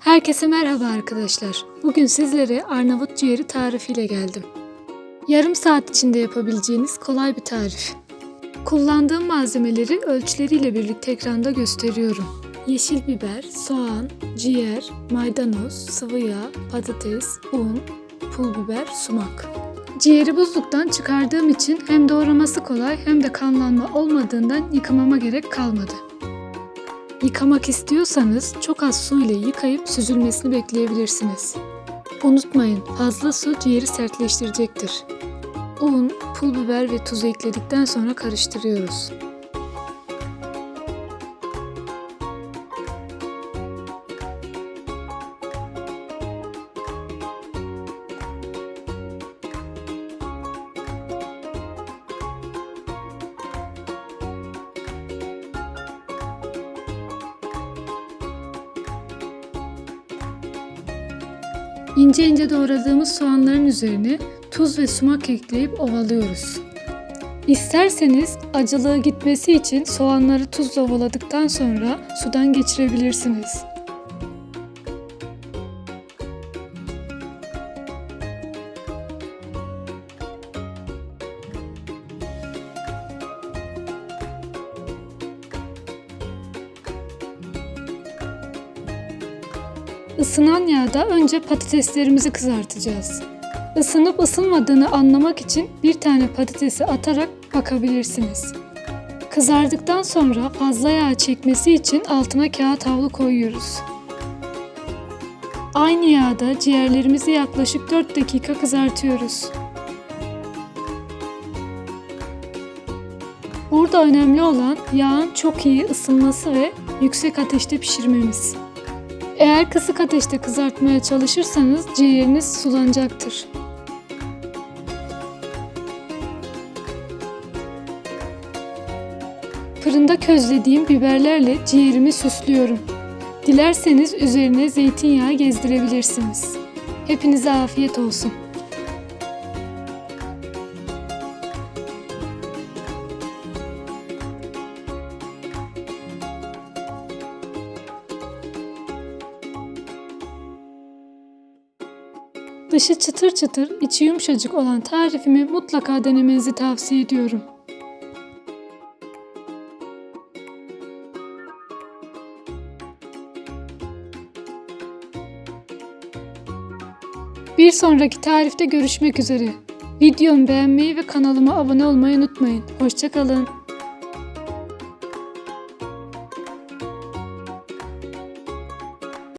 Herkese merhaba arkadaşlar. Bugün sizlere Arnavut ciğeri tarifiyle geldim. Yarım saat içinde yapabileceğiniz kolay bir tarif. Kullandığım malzemeleri ölçüleriyle birlikte ekranda gösteriyorum. Yeşil biber, soğan, ciğer, maydanoz, sıvı yağ, patates, un, pul biber, sumak. Ciğeri buzluktan çıkardığım için hem doğraması kolay hem de kanlanma olmadığından yıkamama gerek kalmadı. Yıkamak istiyorsanız çok az su ile yıkayıp süzülmesini bekleyebilirsiniz. Unutmayın fazla su ciğeri sertleştirecektir. Un, pul biber ve tuzu ekledikten sonra karıştırıyoruz. İnce ince doğradığımız soğanların üzerine tuz ve sumak ekleyip ovalıyoruz. İsterseniz acılığı gitmesi için soğanları tuzla ovaladıktan sonra sudan geçirebilirsiniz. Isınan yağda önce patateslerimizi kızartacağız. Isınıp ısınmadığını anlamak için bir tane patatesi atarak bakabilirsiniz. Kızardıktan sonra fazla yağ çekmesi için altına kağıt havlu koyuyoruz. Aynı yağda ciğerlerimizi yaklaşık 4 dakika kızartıyoruz. Burada önemli olan yağın çok iyi ısınması ve yüksek ateşte pişirmemiz. Eğer kısık ateşte kızartmaya çalışırsanız ciğeriniz sulanacaktır. Fırında közlediğim biberlerle ciğerimi süslüyorum. Dilerseniz üzerine zeytinyağı gezdirebilirsiniz. Hepinize afiyet olsun. Dışı çıtır çıtır, içi yumuşacık olan tarifimi mutlaka denemenizi tavsiye ediyorum. Bir sonraki tarifte görüşmek üzere. Videomu beğenmeyi ve kanalıma abone olmayı unutmayın. Hoşçakalın.